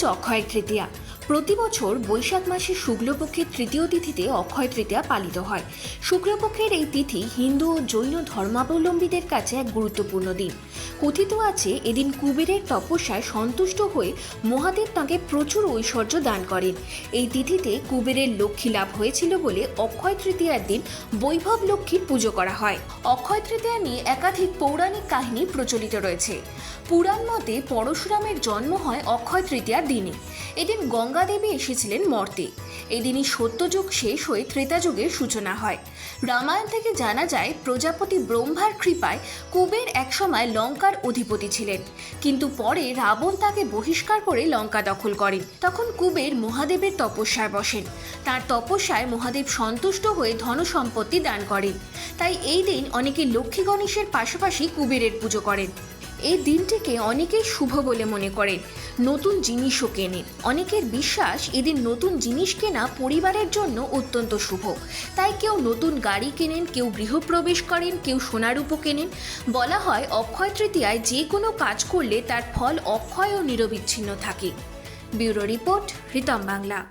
আজ অক্ষয় তৃতীয়া। প্রতি বছর বৈশাখ মাসের শুক্লপক্ষের তৃতীয় তিথিতে অক্ষয় তৃতীয়া পালিত হয়। শুক্লপক্ষের এই তিথি হিন্দু ও জৈন ধর্মাবলম্বীদের কাছে এক গুরুত্বপূর্ণ দিন। কথিত আছে, এদিন কুবেরের তপস্যায় সন্তুষ্ট হয়ে মহাদেব তাঁকে প্রচুর ঐশ্বর্য দান করেন। এই তিথিতে কুবেরের লক্ষ্মী লাভ হয়েছিল বলে অক্ষয় তৃতীয়ার দিন বৈভব লক্ষ্মীর পুজো করা হয়। অক্ষয় তৃতীয়া নিয়ে একাধিক পৌরাণিক কাহিনী প্রচলিত রয়েছে। পুরাণ মতে পরশুরামের জন্ম হয় অক্ষয় তৃতীয়ার দিনে। এদিন গঙ্গা দেবী এসেছিলেন মর্তে। এদিনই সত্যযুগ শেষ হয়ে ত্রেতাযুগের সূচনা হয়। রামায়ণ থেকে জানা যায়, প্রজাপতি ব্রহ্মার কৃপায় কুবের একসময় লঙ্কার অধিপতি ছিলেন। কিন্তু পরে রাবণ তাকে বহিষ্কার করে লঙ্কা দখল করেন। তখন কুবের মহাদেবের তপস্যায় বসেন। তার তপস্যায় মহাদেব সন্তুষ্ট হয়ে ধনসম্পত্তি দান করেন। তাই এই দিন অনেকে লক্ষ্মী গণেশের পাশাপাশি কুবেরের পুজো করেন। এই দিনটিকে অনেকেই শুভ বলে মনে করেন। নতুন জিনিসও কেনেন। অনেকের বিশ্বাস এদিন নতুন জিনিস কেনা পরিবারের জন্য অত্যন্ত শুভ। তাই কেউ নতুন গাড়ি কেনেন, কেউ গৃহপ্রবেশ করেন, কেউ সোনারূপও কেনেন। বলা হয় অক্ষয় তৃতীয়ায় যে কোনো কাজ করলে তার ফল অক্ষয় ও নিরবিচ্ছিন্ন থাকে। Bureau report, Ritam Bangla.